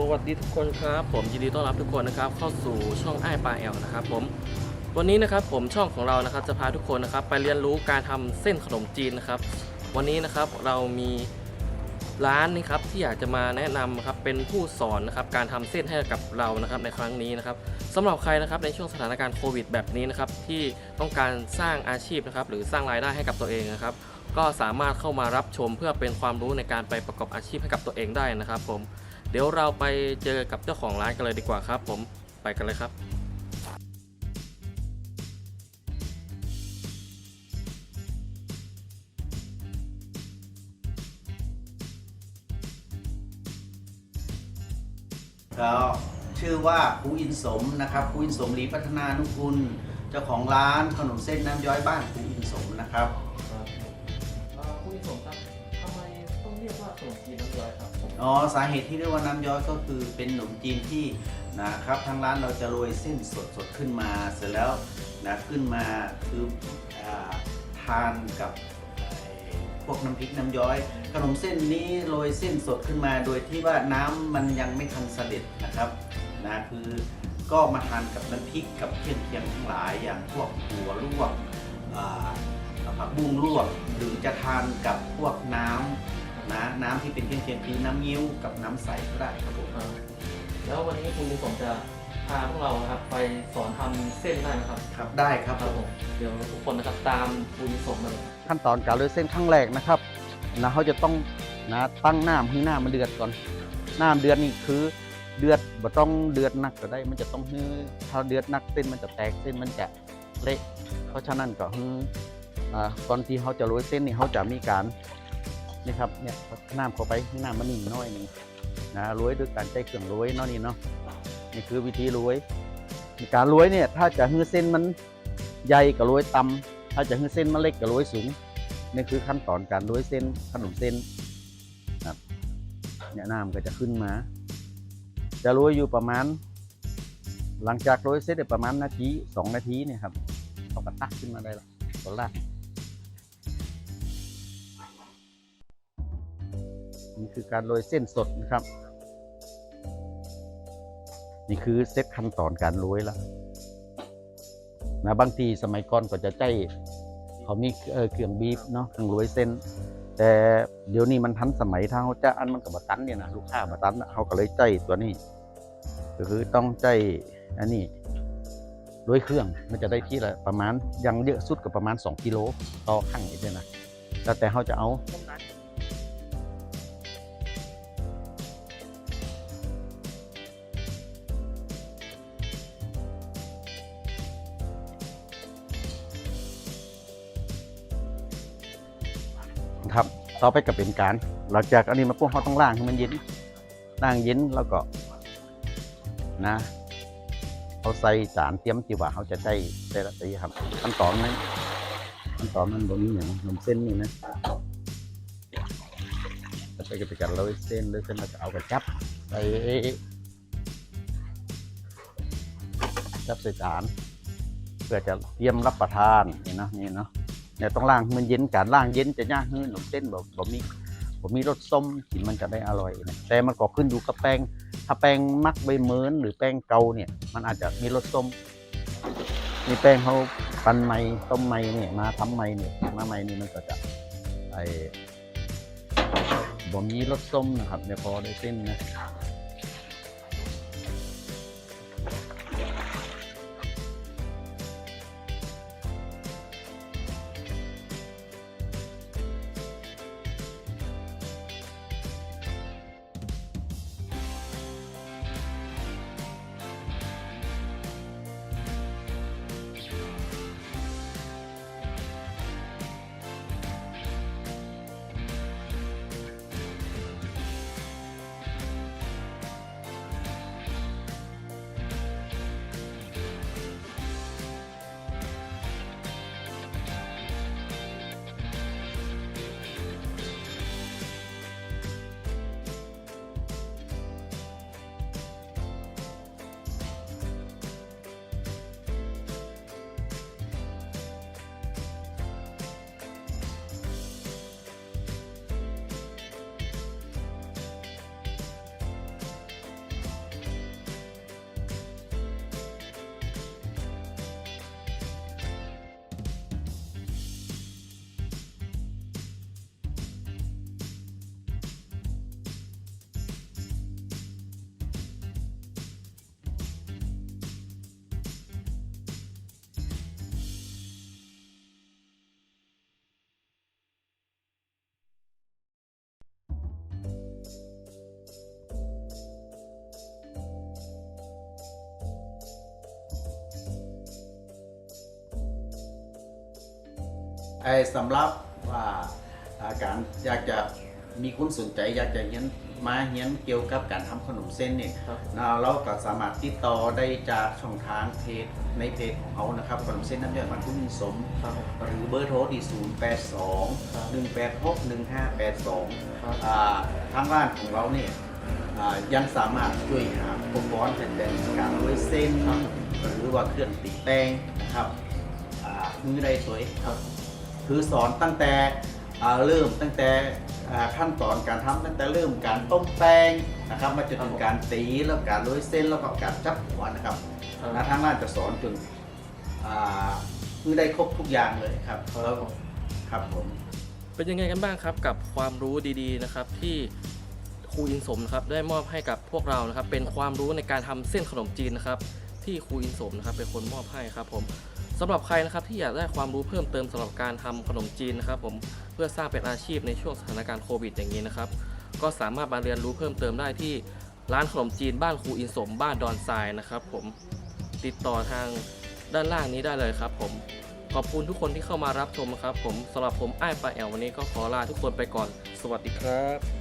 สวัสดีทุกคนครับ ผมยินดีต้อนรับทุกคนนะครับ เข้าสู่ช่องไอ้ปลาแอลนะครับผมวันนี้นะครับผมช่องของเรานะครับจะพาทุกคนนะครับ ไปเรียนรู้การทำเส้นขนมจีนนะครับ วันนี้นะครับเรามีร้านนี้ครับที่อยากจะมาแนะนำครับเป็นผู้สอนนะครับการทำเส้นให้กับเรานะครับในครั้งนี้นะครับสำหรับใครนะครับในช่วงสถานการณ์โควิดแบบนี้นะครับที่ต้องการสร้างอาชีพนะครับหรือสร้างรายได้ให้กับตัวเองนะครับก็สามารถเข้ามารับชมเพื่อเป็นความรู้ในการไปประกอบอาชีพให้กับตัวเองได้นะครับ ผม เดี๋ยวเราไปเจอกับเจ้าของร้านกันเลยดีกว่าครับ ผมไปกันเลยครับ ก็ชื่อว่าครูอินสมนะครับครูอินสมลีพัฒนานุกุลเจ้าของร้านขนมเส้นน้ำย้อยบ้านครูอินสมนะครับคุณสมครับทำไมต้อง เรียกว่าขนมจีนน้ำย้อยครับผมอ๋อสาเหตุที่เรียกว่าน้ำย้อยก็คือเป็นขนมจีนที่นะครับทางร้านเราจะโรยเส้นสดๆขึ้นมาเสร็จแล้วนะขึ้นมาคืออาทานกับไอ้พวกน้ำพริกน้ำย้อย ขนมเส้นนี้โรยเส้นสดขึ้นมา โดยที่ว่าน้ำมันยังไม่ทันเสด็จนะครับนะคือก็มาทานกับน้ำพริกกับเครื่องเคียงทั้งหลายอย่างพวกหัวลวกอ่าผักบุ้งลวกหรือจะทานกับพวกน้ำ นะน้ำที่เป็นเครื่องเคียงคือน้ำเงี้ยวกับน้ำใสก็ได้ครับผมอ่าแล้ววันนี้คุณสมจะพาพวกเรานะครับไปสอนทำเส้นได้ไหมครับ ครับได้ครับครับผมเดี๋ยวทุกคนนะครับตามคุณสมมาเลย ขั้นตอนการเลยเส้นครั้งแรกนะครับนะเขาจะต้องนะตั้งน้ำให้น้ำมันเดือดก่อนน้ำเดือดนี่คือเดือดบ่ต้องเดือดหนักก็ได้ มันจะต้องให้ถ้าเดือดหนักเส้นมันจะแตกเส้นมันจะเละเพราะฉะนั้นก็ให้อ่าก่อนที่เขาจะโรยเส้นนี่เขาจะมีการ นี่ครับเนี่ยน้ำเข้าไปให้น้ำมันนิ่งน้อยหนึ่งนะโรยด้วยการใช้เครื่องโรยเนาะนี่เนาะนี่คือวิธีโรยการโรยเนี่ยถ้าจะให้เส้นมันใหญ่ก็โรยต่ำถ้าจะให้เส้นมันเล็กก็โรยสูงนี่คือขั้นตอนการโรยเส้นขนมเส้นครับเนี่ยน้ำก็จะขึ้นมา จะโรยอยู่ประมาณ หลังจากโรยเสร็จได้ประมาณนาทีสองนาทีเนี่ยครับเขาก็ตักขึ้นมาได้ละตัวลาก นี่คือการโรยเส้นสดนะครับ นี่คือเซตขั้นตอนการโรยแล้วนะบางทีสมัยก่อนก็จะใจเขามีเอ่อเครื่องบีบเนาะเครื่องโรยเส้น แต่เดี๋ยวนี้มันทันสมัยถ้าเขาจะอันมันกับบตันเนี่ยนะลูกค้าบตันน่ะเขาก็เลยใจตัวนี้ ก็คือต้องใจอันนี้โดยเครื่องมันจะได้ที่ละประมาณยังเยอะสุดก็ประมาณ 2 กิโลต่อครั้งนี่เลยนะแล้วแต่เขาจะเอา ครับต่อไปก็เป็นการ หลังจากอันนี้มาพวกเขาต้องล้างให้มันเย็นล้างเย็นแล้วก็นะเขาใส่สารเตรียมที่ว่าเขาจะใช้ใช้ละตีครับขั้นตอนนั้นขั้นตอนนั้นบนนี้อย่างนมเส้นนี่นะแล้วไปก็เป็นการโรยเส้นโรยเส้นแล้วก็เอากระจับใส่จับใส่จานเพื่อจะเตรียมรับประทานนี่เนาะนี่เนาะ เนี่ยต้องล้างมันเย็นการล้างเย็นจะยากขึ้นขนมเส้นแบบแบบมีผมมีรสส้มกินมันจะได้อร่อยนะแต่มันก็ขึ้นอยู่กับแป้ง ถ้าแป้งมักใบเหมินหรือแป้งเกาเนี่ย มันอาจจะมีรสส้ม มีแป้งเขาปั้นไม้ต้มไม้เนี่ยมาทำไม้เนี่ยมาไม้นี่มันก็จะไอ้บ่มีรสส้มนะครับเนี่ยพอได้เส้นนะ อ้สำหรับว่าอ่าการอยากจะมีคุณสนใจอยากจะเรียนมาเรียนเกี่ยวกับการทำขนมเส้นเนี่ยครับนะเราก็สามารถติดต่อได้จากช่องทางเพจในเพจของเขานะครับขนมเส้นน้ำยามันกุ้งสม ครับหรือเบอร์โทรที่ 0 8ครับ2 1 8 6 1 5 8 2ครับอ่าทางร้านของเราเนี่ยอ่ายังสามารถช่วยหาอุปกรณ์แทนแต่การด้วยเส้น หรือว่าเครื่องติดแต่งนะครับอ่ามือได้สวยครับ คือสอนตั้งแต่อ่าเริ่มตั้งแต่อ่าขั้นตอนการทำตั้งแต่เริ่มการต้มแป้งนะครับมาจนถึงการตีแล้วการโรยเส้นแล้วก็การจับหัวนะครับครับนะทางร้านจะสอนจนอ่าคือได้ครบทุกอย่างเลยครับครับแล้วครับผมเป็นยังไงกันบ้างครับกับความรู้ดีๆนะครับที่ครูอินสมนะครับได้มอบให้กับพวกเรานะครับเป็นความรู้ในการทำเส้นขนมจีนนะครับที่ครูอินสมนะครับเป็นคนมอบให้ครับผม สำหรับใครนะครับที่อยากได้ความรู้เพิ่มเติมสำหรับการทำขนมจีนนะครับผมเพื่อสร้างเป็นอาชีพในช่วงสถานการณ์โควิดอย่างนี้นะครับ ก็สามารถมาเรียนรู้เพิ่มเติมได้ที่ร้านขนมจีนบ้านครูอินสมบ้านดอนทรายนะครับ ผมติดต่อทางด้านล่างนี้ได้เลยครับ ผมขอบคุณทุกคนที่เข้ามารับชมนะครับ ผมสำหรับผมไอ้ปลาแอลวันนี้ก็ขอลาทุกคนไปก่อน สวัสดีครับ